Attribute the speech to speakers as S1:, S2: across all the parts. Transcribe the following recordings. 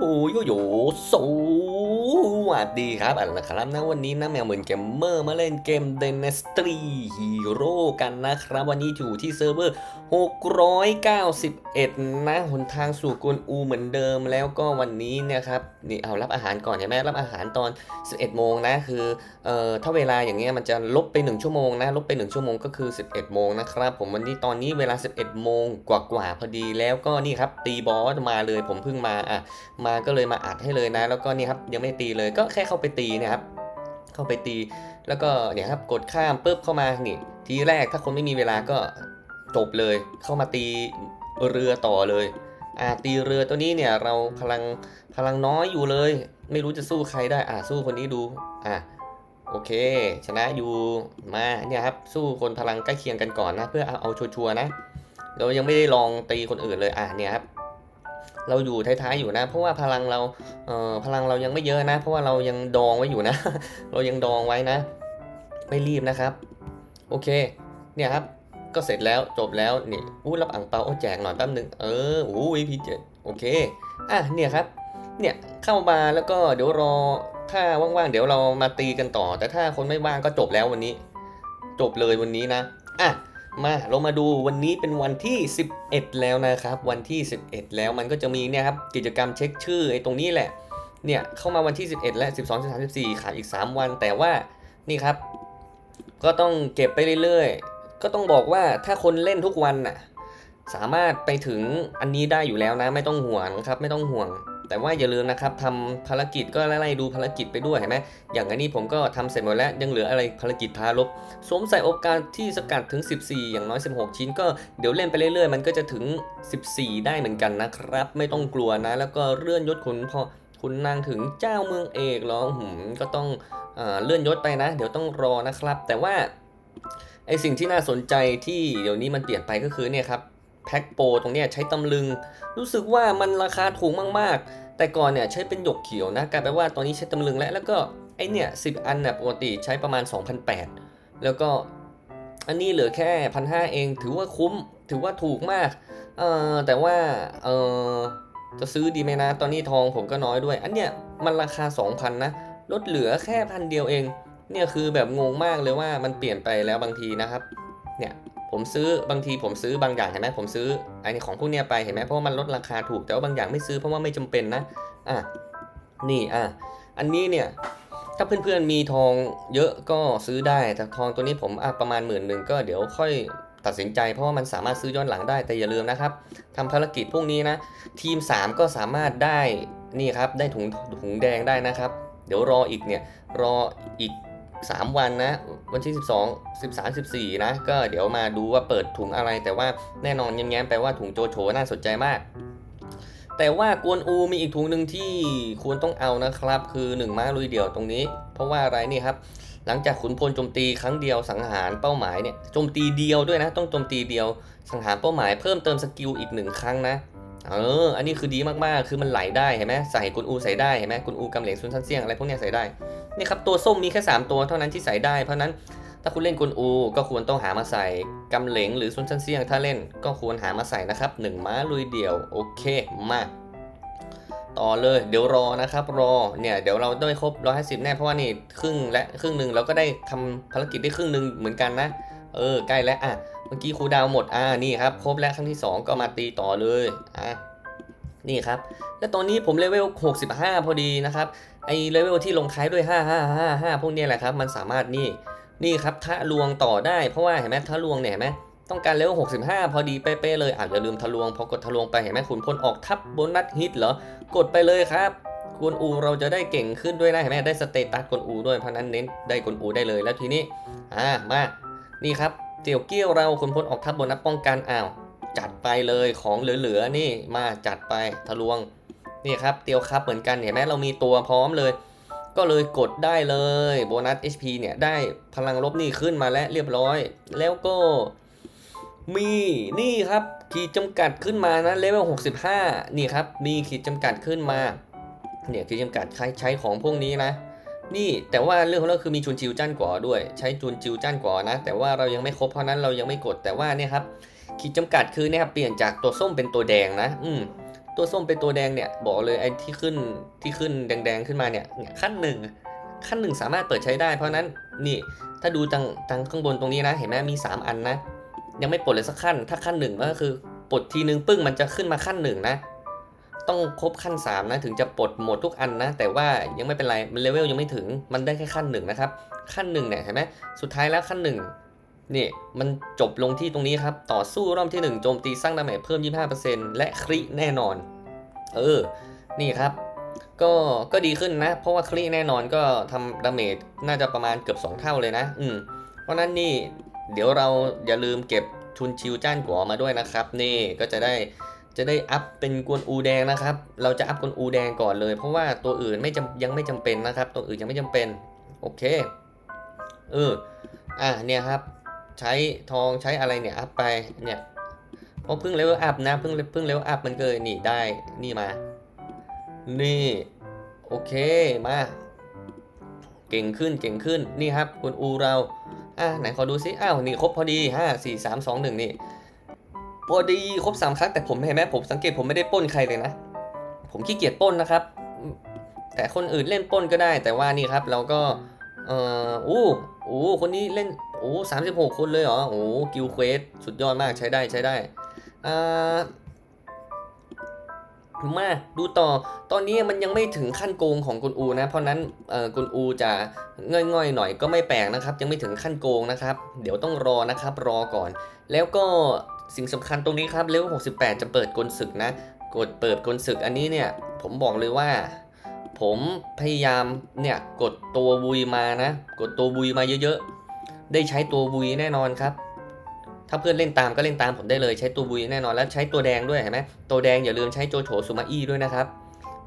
S1: โหโยโย่ส วัสดีครับอันละครับนะวันนี้นะแมวเหมือนเกมเมอร์มาเล่นเกม Dynasty Hero กันนะครับ วันนี้อยู่ที่เซิร์ฟเวอร์ 691 นะหนทางสู่กวนอูเหมือนเดิมแล้วก็วันนี้นี่ยครับนี่เอารับอาหารก่อนใช่ไหมรับอาหารตอน 11 โมงนะคือเอ่อถ้าเวลาอย่างเงี้ยมันจะลบไป 1 ชั่วโมงนะลบไป 1 ชั่วโมงก็คือ 11 โมงนะครับผมวันนี้ตอนนี้เวลา 11 โมงกว่าๆพอดีแล้วก็นี่ครับตีบอสมาเลยผมเพิ่งมาอะมาก็เลยมาอัดให้เลยนะ แล้วก็นี่ครับยังไม่ตีเลยก็แค่เข้าไปตีเนะครับ เข้าไปตีแล้วก็เนี่ยครับกดข้ามปุ๊บเข้ามานี่ทีแรกถ้าคนไม่มีเวลาก็จบเลย เข้ามาตีเรือต่อเลยอ่าตีเรือตัวนี้เนี่ยเราพลังพลังน้อยอยู่เลย ไม่รู้จะสู้ใครได้อ่าสู้คนนี้ดูอะโอเค ชนะอยู่มาเนี่ยครับสู้คนพลังใกล้เคียงกันก่อนนะ เพื่อเอาเอาชัวร์ๆนะเรายังไม่ได้ลองตีคนอื่นเลยอะเนี่ยครับ เราอยู่ท้ายๆอยู่นะ เพราะว่าพลังเราเอ่อพลังเรายังไม่เยอะนะ เพราะว่าเรายังดองไว้อยู่นะ เรายังดองไว้นะ ไม่รีบนะครับ โอเค เนี่ยครับก็เสร็จแล้วจบแล้วนี่อู้รับอ่างเปาโอ้แจกหน่อยแป๊บนึงเออโอ้ยพีเจ็ดโอเคอะเนี่ยครับเนี่ยเข้ามาแล้วก็เดี๋ยวรอถ้าว่างๆเดี๋ยวเรามาตีกันต่อ แต่ถ้าคนไม่ว่างก็จบแล้ววันนี้ จบเลยวันนี้นะอะ มาเรามาดูวันนี้เป็นวันที่ 11 แล้วนะครับ วันที่ 11 แล้วมันก็จะมีเนี่ยครับกิจกรรมเช็คชื่อไอ้ตรงนี้แหละ เนี่ยเข้ามาวันที่ 11 และ 12 13 14ขาดอีก 3 วัน แต่ว่านี่ครับ ก็ต้องเก็บไปเรื่อยๆ ก็ต้องบอกว่าถ้าคนเล่นทุกวันน่ะสามารถไปถึงอันนี้ได้อยู่แล้วนะ ไม่ต้องห่วงครับ ไม่ต้องห่วง แต่ว่าอย่าลืมนะครับทำภารกิจก็ไล่ดูภารกิจไปด้วยเห็นไหมอย่างอันนี้ผมก็ทำเสร็จหมดแล้วยังเหลืออะไรภารกิจทารบสวมใส่โอกาสที่สกัดถึง 14 อย่างน้อย 16 ชิ้น ก็เดี๋ยวเล่นไปเรื่อยๆ มันก็จะถึง 14 ได้เหมือนกันนะครับ ไม่ต้องกลัวนะ แล้วก็เลื่อนยศขุนพอคุณนางถึงเจ้าเมืองเอกเหรอหืมก็ต้องอเลื่อนยศไปนะ เดี๋ยวต้องรอนะครับ แต่ว่าไอสิ่งที่น่าสนใจที่เดี๋ยวนี้มันเปลี่ยนไปก็คือเนี่ยครับ แพ็คโปรตรงนี้ใช้ตำลึง รู้สึกว่ามันราคาถูกมากๆ แต่ก่อนเนี่ยใช้เป็นหยกเขียวนะกลายเป็นว่าตอนนี้ใช้ตำลึงแล้วแล้วก็ไอเนี่ยสิอันเนี่ยปกติใช้ประมาณ 2,800 แล้วก็อันนี้เหลือแค่พันห้าเองถือว่าคุ้มถือว่าถูกมากเออแต่ว่าเออจะซื้อดีไหมนะตอนนี้ทองผมก็น้อยด้วย อันเนี้ยมันราคา 2,000นะลดเหลือแค่พันเดียวเอง เนี่ยคือแบบงงมากเลยว่ามันเปลี่ยนไปแล้วบางทีนะครับ เนี่ย ผมซื้อบางทีผมซื้อบางอย่างเห็นไหมผมซื้อไอ้นี่ของพวกเนี้ยไปเห็นไหมเพราะว่ามันลดราคาถูกแต่ว่าบางอย่างไม่ซื้อเพราะว่าไม่จำเป็นนะอะนี่อะอันนี้เนี่ยถ้าเพื่อนๆมีทองเยอะก็ซื้อได้ แต่ทองตัวนี้ผมอะประมาณหมื่นหนึ่งก็เดี๋ยวค่อยตัดสินใจเพราะว่ามันสามารถซื้อย้อนหลังได้แต่อย่าลืมนะครับทำภารกิจพวกนี้นะ ทีม 3 ก็สามารถได้นี่ครับได้ถุงถุงแดงได้นะครับ เดี๋ยวรออีกเนี่ยรออีก 3 วันนะ วันที่ 12 13 14 นะ ก็เดี๋ยวมาดูว่าเปิดถุงอะไร แต่ว่าแน่นอนแย้มๆแปลว่าถุงโจโฉน่าสนใจมาก แต่ว่ากวนอูมีอีกถุงหนึ่งที่ควรต้องเอานะครับ คือ 1 ม้าลุยเดี่ยวตรงนี้ เพราะว่าอะไรนี่ครับ หลังจากขุนพลโจมตีครั้งเดียวสังหารเป้าหมายเนี่ยโจมตีเดียวด้วยนะ ต้องโจมตีเดียว สังหารเป้าหมายเพิ่มเติมสกิลอีกหนึ่งครั้งนะเออ อันนี้คือดีมากๆ คือมันไหลได้เห็นไหมใส่กุนอูใส่ได้เห็นไหมกุนอูกำเหลงซุนซันเซียงอะไรพวกเนี้ยใส่ได้ นี่ครับตัวส้มมีแค่ 3 ตัวเท่านั้นที่ใส่ได้ เพราะนั้นถ้าคุณเล่นกุนอูก็ควรต้องหามาใส่กำเหลงหรือซุนซันเซียงถ้าเล่นก็ควรหามาใส่นะครับหนึ่งม้าลุยเดี่ยวโอเคมาต่อเลยเดี๋ยวรอนะครับรอเนี่ยเดี๋ยวเราได้ครบ 150 แน่เพราะว่านี่ครึ่งและครึ่งหนึ่งเราก็ได้ทำภารกิจได้ครึ่งหนึ่งเหมือนกันนะ เออใกล้แล้วอะเมื่อกี้ครูดาวหมดอ่านี่ครับครบแล้วครั้งที่ 2 ก็มาตีต่อเลยอะ นี่ครับ แล้วตอนนี้ผมเลเวล 65 พอดีนะครับ ไอเลเวลที่ลงท้ายด้วย 5555 พวกนี้แหละครับ มันสามารถนี่ นี่ครับทะลวงต่อได้ เพราะว่าเห็นไหมทะลวงเนี่ยเห็นไหมต้องการเลเวล 65 พอดีเป๊ะๆเลยอะอย่าลืมทะลวง พอกดทะลวงไปเห็นไหมขุนพลออกทับโบนัสฮิตเหรอ กดไปเลยครับกวนอูเราจะได้เก่งขึ้นด้วยนะเห็นไหมได้สเตตัสกวนอูด้วยเพราะนั้นเน้นได้กวนอูได้เลยแล้วทีนี้ อ่ามา นี่ครับเตียวเกี้ยวเราขุนพลออกทับโบนัสป้องกันอ้าว จัดไปเลยของเหลือๆนี่มาจัดไปทะลวงนี่ครับเตียวครับเหมือนกันเห็นไหมเรามีตัวพร้อมเลย ก็เลยกดได้เลยโบนัส HP เนี่ยได้พลังลบนี่ขึ้นมาแล้วเรียบร้อย แล้วก็มีนี่ครับขีดจำกัดขึ้นมานะเลเวล65 นี่ครับมีขีดจำกัดขึ้นมาเนี่ยขีดจำกัดใช้ใช้ของพวกนี้นะ นี่แต่ว่าเรื่องของเรื่องคือมีจุนจิวจ้านกว่าด้วย ใช้จุนจิวจ้านกว่านะ แต่ว่าเรายังไม่ครบเพราะนั้นเรายังไม่กดแต่ว่าเนี่ยครับ ขีดจำกัดคือเนี่ยครับเปลี่ยนจากตัวส้มเป็นตัวแดงนะ อืมตัวส้มเป็นตัวแดงเนี่ยบอกเลยไอ้ที่ขึ้นที่ขึ้นแดงๆขึ้นมาเนี่ยขั้นหนึ่งขั้นหนึ่งสามารถเปิดใช้ได้ เพราะนั้นนี่ถ้าดูตังตังข้างบนตรงนี้นะ เห็นไหมมี 3 อันนะ ยังไม่ปลดเลยสักขั้น ถ้าขั้นหนึ่งก็คือปลดทีนึงปึ้งมันจะขึ้นมาขั้นหนึ่งนะ ต้องครบขั้น3นะถึงจะปลดหมดทุกอันนะ แต่ว่ายังไม่เป็นไรมันเลเวลยังไม่ถึงมันได้แค่ขั้นหนึ่งนะครับขั้นหนึ่งเนี่ยเห็นไหมสุดท้ายแล้วขั้นหนึ่ง นี่มันจบลงที่ตรงนี้ครับ ต่อสู้รอบที่ 1 โจมตีสร้างดาเมจเพิ่ม 25%และคริแน่นอน เออ นี่ครับ ก็ก็ดีขึ้นนะ เพราะว่าคริแน่นอนก็ทำดาเมจน่าจะประมาณเกือบ 2 เท่าเลยนะ อืม เพราะนั้นนี่เดี๋ยวเราอย่าลืมเก็บทุนชิวจ้านกัวมาด้วยนะครับ นี่ก็จะได้จะได้อัพเป็นกวนอูแดงนะครับ เราจะอัพกวนอูแดงก่อนเลย เพราะว่าตัวอื่นไม่จำยังไม่จำเป็นนะครับ ตัวอื่นยังไม่จำเป็น โอเค เออ อะเนี่ยครับ ใช้ทองใช้อะไรเนี่ยอัพไปเนี่ยเพราะเพิ่งเลเวลอัพนะเพิ่งเพิ่งเลเวลอัพมันเกินนี่ได้นี่มา นี่โอเคมาเก่งขึ้นเก่งขึ้นนี่ครับคุณอูเราอะไหนขอดูซิอ้าวนี่ครบพอดีห้าสี่สามสองหนึ่งนี่พอดีครบสามครั้งแต่ผมเห็นไหมผมสังเกตผมไม่ได้ป้นใครเลยนะ ผมขี้เกียจป้นนะครับ แต่คนอื่นเล่นป้นก็ได้ แต่ว่านี่ครับเราก็เอออู้อู้คนนี้เล่น โอ้สามสิบหกคนเลยเหรอ โอ้กิลเควสสุดยอดมากใช้ได้ใช้ได้ อ่ามาดูต่อ ตอนนี้มันยังไม่ถึงขั้นโกงของกุนอูนะ เพราะนั้นเอ่อกุนอูจะง่อยๆหน่อยก็ไม่แปลกนะครับ ยังไม่ถึงขั้นโกงนะครับ เดี๋ยวต้องรอนะครับรอก่อน แล้วก็สิ่งสำคัญตรงนี้ครับเลเวล68 จะเปิดกลศึกนะ กดเปิดกลศึกอันนี้เนี่ย ผมบอกเลยว่า ผมพยายามเนี่ยกดตัววุยมานะ กดตัววุยมาเยอะๆ ได้ใช้ตัววุยแน่นอนครับ ถ้าเพื่อนเล่นตามก็เล่นตามผมได้เลย ใช้ตัววุยแน่นอนแล้วใช้ตัวแดงด้วยเห็นไหมตัวแดงอย่าลืมใช้โจโฉสุมาอี้ด้วยนะครับ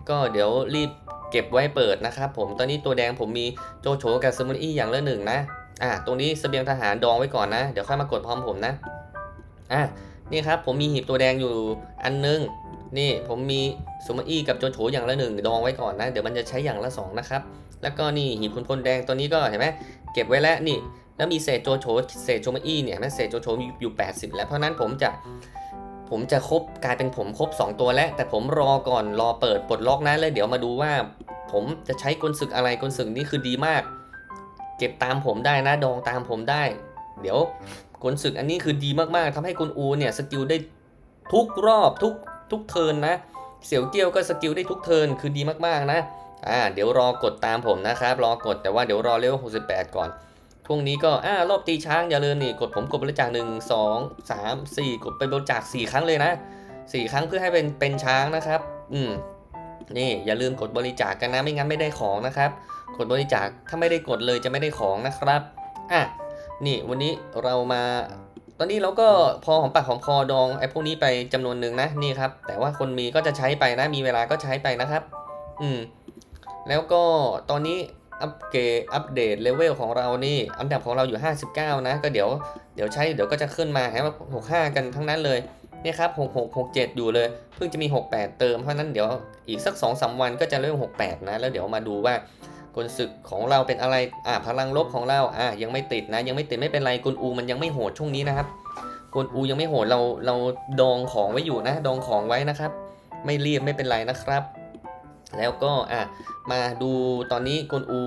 S1: ก็เดี๋ยวรีบเก็บไว้เปิดนะครับ ผมตอนนี้ตัวแดงผมมีโจโฉกับซูมาอี้อย่างละหนึ่งนะอะตรงนี้เสบียงทหารดองไว้ก่อนนะ เดี๋ยวค่อยมากดพร้อมผมนะอะนี่ครับผมมีหีบตัวแดงอยู่อันนึงนี่ผมมีซูมาอี้กับโจโฉอย่างละหนึ่งดองไว้ก่อนนะ เดี๋ยวมันจะใช้อย่างละสองนะครับ แล้วก็นี่หีบคุณพลแดงตัวนี้ก็เห็นไหมเก็บไว้แล้วนี่ แล้วมีเศษโจโฉเศษโจมาอี้เนี่ยนไหมเศษโจโฉอยู่ 80 แล้วเพราะนั้นผมจะผมจะครบกลายเป็นผมครบ 2 ตัวแล้ว แต่ผมรอก่อนรอเปิดปลดล็อกนะแล้วเดี๋ยวมาดูว่า ผมจะใช้กลศึกอะไรกลศึกนี่คือดีมาก เก็บตามผมได้นะดองตามผมได้ เดี๋ยวกลศึกอันนี้คือดีมากๆทำให้กุนอูเนี่ยสกิลได้ทุกรอบทุกทุกเทินนะ เสี่ยวเกี้ยวก็สกิลได้ทุกเทินคือดีมากๆนะอ่าเดี๋ยวรอกดตามผมนะครับ รอกดแต่ว่าเดี๋ยวรอเลเวล68 ก่อน ช่วงนี้ก็อ่ารอบตีช้างอย่าลืมนี่กดผมกดบริจาคหนึ่งสองสามสี่กดไปบริจาคสี่ครั้งเลยนะสี่ครั้งเพื่อให้เป็นเป็นช้างนะครับ อืมนี่อย่าลืมกดบริจาคกันนะไม่งั้นไม่ได้ของนะครับ กดบริจาคถ้าไม่ได้กดเลยจะไม่ได้ของนะครับอะนี่วันนี้เรามา ตอนนี้เราก็พอหอมปากหอมคอดองไอ้พวกนี้ไปจำนวนหนึ่งนะนี่ครับ แต่ว่าคนมีก็จะใช้ไปนะมีเวลาก็ใช้ไปนะครับ อืมแล้วก็ตอนนี้ อัปเกรดอัปเดตเลเวลของเรานี่ อันดับของเราอยู่ 59 นะ ก็เดี๋ยวเดี๋ยวใช้เดี๋ยวก็จะขึ้นมาให้ว่า65 กันทั้งนั้นเลยเนี่ยครับ66 67 อยู่เลย เพิ่งจะมี 68 เติม เพราะนั้นเดี๋ยวอีกสัก 2-3 วันก็จะเลเวล68 นะ แล้วเดี๋ยวมาดูว่ากลศึกของเราเป็นอะไร อ่าพลังลบของเรา อ่ายังไม่ติดนะ ยังไม่ติดไม่เป็นไรกลอูมันยังไม่โหดช่วงนี้นะครับกลอูยังไม่โหดเราเราดองของไว้อยู่นะ ดองของไว้นะครับ ไม่รีบไม่เป็นไรนะครับ แล้วก็อะมาดูตอนนี้กลอู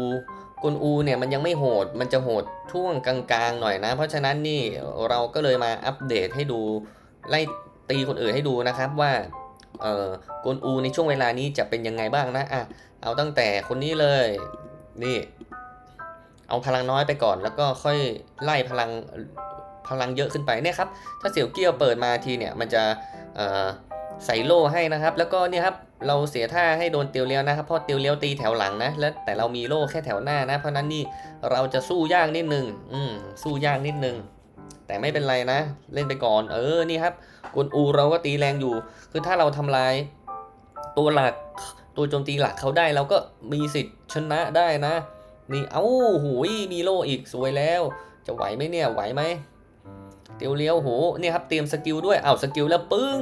S1: กลอูเนี่ยมันยังไม่โหด มันจะโหดช่วงกลางๆหน่อยนะ เพราะฉะนั้นนี่เราก็เลยมาอัปเดตให้ดูไล่ตีคนอื่นให้ดูนะครับว่าเอ่อกลอูในช่วงเวลานี้จะเป็นยังไงบ้างนะอะเอาตั้งแต่คนนี้เลยนี่ เอาพลังน้อยไปก่อนแล้วก็ค่อยไล่พลังพลังเยอะขึ้นไปเนี่ยครับถ้าเสี่ยวเกี้ยวเปิดมาทีเนี่ยมันจะใส่โล่ให้นะครับ แล้วก็เนี่ยครับ เราเสียท่าให้โดนเตียวเลี้ยวนะครับเพราะเตียวเลี้ยวตีแถวหลังนะแล้วแต่เรามีโล่แค่แถวหน้านะ เพราะนั้นนี่เราจะสู้ยากนิดนึงอืมสู้ยากนิดนึง แต่ไม่เป็นไรนะ เล่นไปก่อน เออนี่ครับกวนอูเราก็ตีแรงอยู่ คือถ้าเราทำลาย ตัวหลักตัวโจมตีหลักเขาได้เราก็มีสิทธิ์ชนะได้นะ นี่เอ้าหูยมีโล่อีกสวยแล้ว จะไหวไหมเนี่ยไหวไหม เตียวเลี้ยวโหเนี่ยครับเตรียมสกิลด้วยเอ้าสกิลแล้วปึ้ง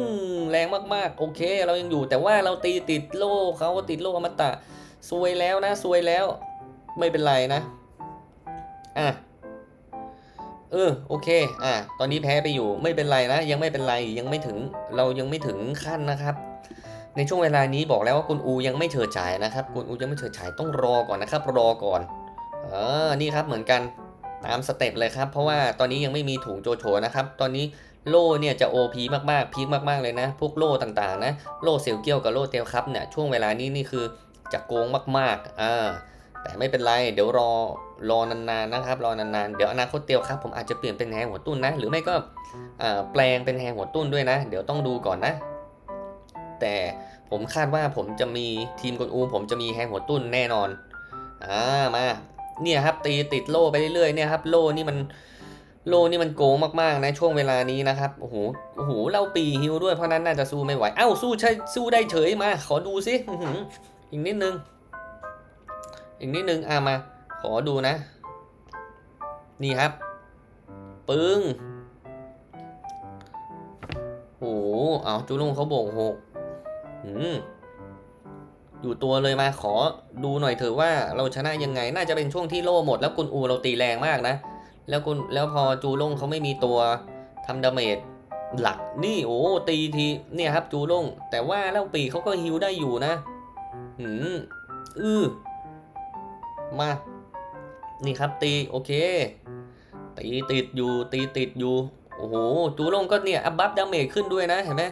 S1: แรงมากๆ โอเค เรายังอยู่แต่ว่าเราตีติดโล่เขาติดโล่อมตะซวยแล้วนะซวยแล้วไม่เป็นไรนะอะเออโอเคอะตอนนี้แพ้ไปอยู่ไม่เป็นไรนะ ยังไม่เป็นไรยังไม่ถึงเรายังไม่ถึงขั้นนะครับในช่วงเวลานี้บอกแล้วว่าคุณอูยังไม่เฉิดฉายนะครับคุณอูยังไม่เฉิดฉายต้องรอก่อนนะครับ รอก่อนเออนี่ครับเหมือนกัน ตามสเต็ปเลยครับ เพราะว่าตอนนี้ยังไม่มีถุงโจโฉนะครับ ตอนนี้โล่เนี่ยจะ OP มากๆพีคมากๆเลยนะ พวกโล่ต่างๆนะ โล่เซลเกียวกับโล่เตลครับเนี่ยช่วงเวลานี้นี่คือจะโกงมากๆอ่าแต่ไม่เป็นไร เดี๋ยวรอรอนานๆนะครับ รอนานๆ เดี๋ยวอนาคตเตลครับ ผมอาจจะเปลี่ยนเป็นแฮหัวตุ้นนะ หรือไม่ก็แปลงเป็นแฮหัวตุ้นด้วยนะ เดี๋ยวต้องดูก่อนนะ แต่ผมคาดว่าผมจะมีทีมกวนอู ผมจะมีแฮงหัวตุ้นแน่นอน อ่า มา เนี่ยครับตีติดโล่ไปเรื่อยๆเนี่ยครับโล่นี่มันโล่นี่มันโกงมากๆนะช่วงเวลานี้นะครับโอ้โหโอ้โหเล่าปีฮิวด้วยเพราะนั้นน่าจะสู้ไม่ไหวเอ้าสู้ใช่สู้ได้เฉยมา ขอดูสิอีกนิดนึงอีกนิดนึงอ่ามา ขอดูนะ นี่ครับ ปึ้งโอ้โหเอาจูลุงเขาโบกหกอืม อยู่ตัวเลยมาขอดูหน่อยเถอะว่าเราชนะยังไง น่าจะเป็นช่วงที่โล่หมดแล้วกุนอูเราตีแรงมากนะ แล้วกุนแล้วพอจูลงเขาไม่มีตัวทำดาเมจหลักนี่โอ้ตีทีเนี่ยครับจูลงแต่ว่าเล่าปีเขาก็ฮิวได้อยู่นะอืมอือมา นี่ครับตีโอเค ตีติดอยู่ตีติดอยู่โอ้โหจูลงก็เนี่ยอัพบัฟดาเมจขึ้นด้วยนะเห็นไหม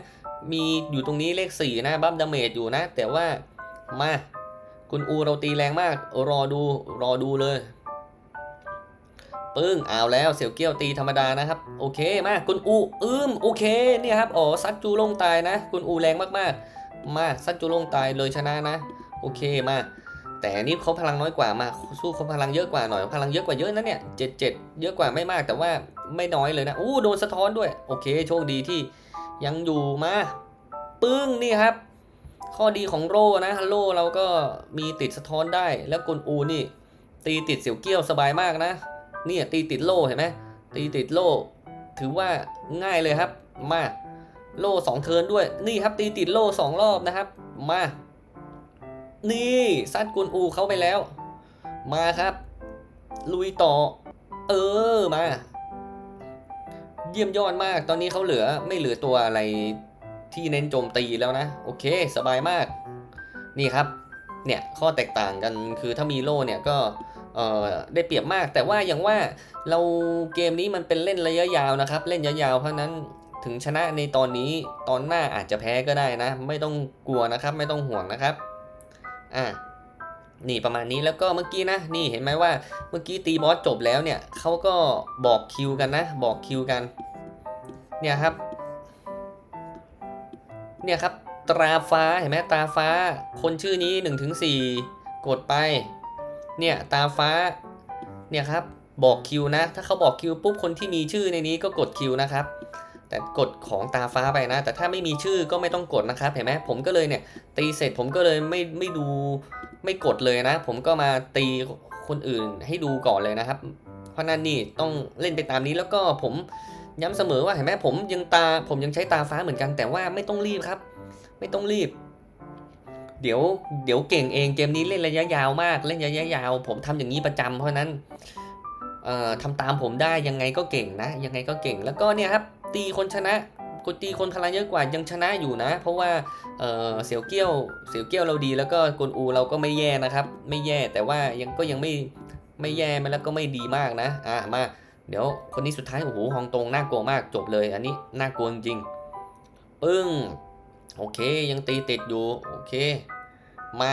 S1: มีอยู่ตรงนี้เลขสี่นะบัฟดาเมจอยู่นะ แต่ว่า มา คุณอูเราตีแรงมาก รอดู รอดูเลย ปึ้งเอาแล้วเสี่ยวเกี้ยวตีธรรมดานะครับ โอเคมาคุณอูอืมโอเคเนี่ยครับ อ๋อซัดจูลงตายนะ คุณอูแรงมากๆ มาซัดจูลงตายเลยชนะนะ โอเคมาแต่นนี่เขาพลังน้อยกว่ามาสู้เขาพลังเยอะกว่าหน่อย พลังเยอะกว่าเยอะนะเนี่ยเจ็ดเจ็ดเยอะกว่าไม่มากแต่ว่าไม่น้อยเลยนะอู้โดนสะท้อนด้วย โอเค โชคดีที่ยังอยู่มา ปึ้งนี่ครับ ข้อดีของโร่นะโร่เราก็มีติดสะท้อนได้ แล้วกุนอูนี่ ตีติดเสียวเกี้ยวสบายมากนะ เนี่ยตีติดโล่เห็นไหมตีติดโล่ถือว่าง่ายเลยครับ มาโล่สองเทินด้วย นี่ครับตีติดโล่สองรอบนะครับ มา นี่ซัดกุนอูเข้าไปแล้ว มาครับ ลุยต่อ เออมา เยี่ยมยอดมาก ตอนนี้เขาเหลือไม่เหลือตัวอะไร ที่เน้นโจมตีแล้วนะ โอเค สบายมาก นี่ครับ เนี่ย ข้อแตกต่างกันคือถ้ามีโล่เนี่ยก็เออได้เปรียบมาก แต่ว่าอย่างว่าเราเกมนี้มันเป็นเล่นระยะยาวนะครับ เล่นยาวๆเพราะนั้นถึงชนะในตอนนี้ตอนหน้าอาจจะแพ้ก็ได้นะ ไม่ต้องกลัวนะครับ ไม่ต้องห่วงนะครับอะนี่ประมาณนี้แล้วก็เมื่อกี้นะ นี่เห็นไหมว่าเมื่อกี้ตีบอสจบแล้วเนี่ยเขาก็บอกคิวกันนะ บอกคิวกัน เนี่ยครับ เนี่ยครับตราฟ้าเห็นไหมตาฟ้า คนชื่อนี้1นถึงสกดไป เนี่ยตาฟ้า เนี่ยครับบอกคิวนะ ถ้าเขาบอกคิวปุ๊บคนที่มีชื่อในนี้ก็กดคิวนะครับ แต่กดของตาฟ้าไปนะ แต่ถ้าไม่มีชื่อก็ไม่ต้องกดนะครับ เห็นไหมผมก็เลยเนี่ย ตีเสร็จผมก็เลยไม่ไม่ดูไม่กดเลยนะ ผมก็มาตีคนอื่นให้ดูก่อนเลยนะครับ เพราะนั้นนี่ต้องเล่นไปตามนี้แล้วก็ผม ย้ำเสมอว่าเห็นไหมผมยังตาผมยังใช้ตาฟ้าเหมือนกัน แต่ว่าไม่ต้องรีบครับ ไม่ต้องรีบ เดี๋ยวเดี๋ยวเก่งเองเกมนี้เล่นระยะยาวมาก เล่นระยะยาว ผมทำอย่างนี้ประจำเพราะนั้นเอ่อทำตามผมได้ยังไงก็เก่งนะ ยังไงก็เก่งแล้วก็เนี่ยครับตีคนชนะกตีคนพลังเยอะกว่ายังชนะอยู่นะ เพราะว่าเออเสียวเกี้ยวเสียวเกี้ยวเราดี แล้วก็กลอูเราก็ไม่แย่นะครับ ไม่แย่แต่ว่ายังก็ยังไม่ไม่แย่มาแล้วก็ไม่ดีมากนะอะมา เดี๋ยวคนนี้สุดท้ายโอ้โหฮองตรงน่ากลัวมากจบเลย อันนี้น่ากลัวจริงปึ้งโอเคยังตีติดอยู่โอเคมา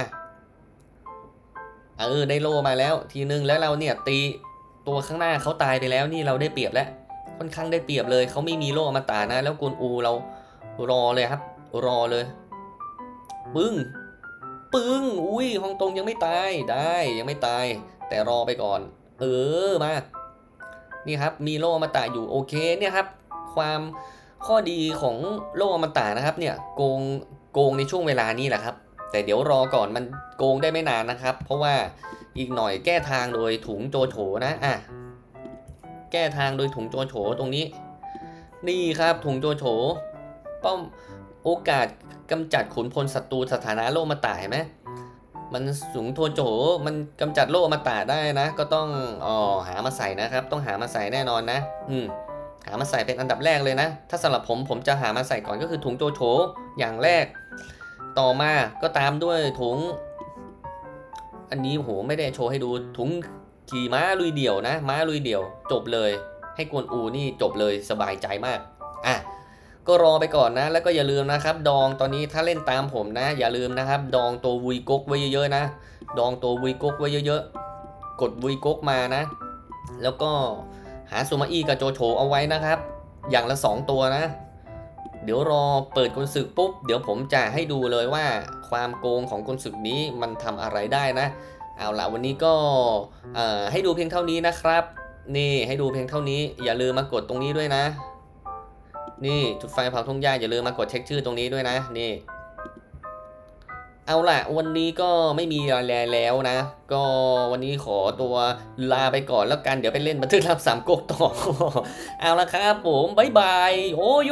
S1: เออได้โลมาแล้ว ทีนึงแล้วเราเนี่ยตีตัวข้างหน้าเขาตายไปแล้วนี่เราได้เปรียบแล้วค่อนข้างได้เปรียบเลยเขาไม่มีโลมาตานะ แล้วกวนอูเรารอเลยครับ รอเลย ปึ้งปึ้งอุ้ยฮองตงยังไม่ตายได้ยังไม่ตาย แต่รอไปก่อน เออมา นี่ครับมีโลอมาตาอยู่โอเคเนี่ยครับความข้อดีของโล่อมตะนะครับเนี่ยโกงโกงในช่วงเวลานี้แหละครับ แต่เดี๋ยวรอก่อนมันโกงได้ไม่นานนะครับ เพราะว่าอีกหน่อยแก้ทางโดยถุงโจโฉนะอะแก้ทางโดยถุงโจโฉตรงนี้ นี่ครับถุงโจโฉป้อมโอกาสกำจัดขุนพลศัตรูสถานะโลมาตายไหม มันสูงโทโจมันกำจัดโลมาตาได้นะ ก็ต้องอ๋อหามาใส่นะครับ ต้องหามาใส่แน่นอนนะ อืมหามาใส่เป็นอันดับแรกเลยนะ ถ้าสำหรับผมผมจะหามาใส่ก่อนก็คือถุงโจโฉอย่างแรก ต่อมาก็ตามด้วยถุง อันนี้โหไม่ได้โชว์ให้ดูถุงขี่ม้าลุยเดี่ยวนะ ม้าลุยเดี่ยว จบเลย ให้กวนอูนี่จบเลยสบายใจมาก อะ ก็รอไปก่อนนะ แล้วก็อย่าลืมนะครับ ดองตอนนี้ถ้าเล่นตามผมนะ อย่าลืมนะครับ ดองตัววุยกกไว้เยอะๆนะ ดองตัววุยกกไว้เยอะๆ กดวุยกกมานะ แล้วก็หาซูมาอี้กับโจโฉเอาไว้นะครับ อย่างละ 2 ตัวนะ เดี๋ยวรอเปิดกุนศึกปุ๊บ เดี๋ยวผมจะให้ดูเลยว่าความโกงของกุนศึกนี้มันทำอะไรได้นะ เอาละวันนี้ก็ให้ดูเพียงเท่านี้นะครับ นี่ให้ดูเพียงเท่านี้ อย่าลืมมากดตรงนี้ด้วยนะ นี่จุดไฟเผาทุ่งหญ้าอย่าลืมมากดเช็คชื่อตรงนี้ด้วยนะ นี่ เอาล่ะ วันนี้ก็ไม่มีอะไรแล้วนะ ก็วันนี้ขอตัวลาไปก่อนแล้วกัน เดี๋ยวไปเล่นบันทึกรับสามก๊กต่อ เอาละครับผม บ๊ายบาย โอโย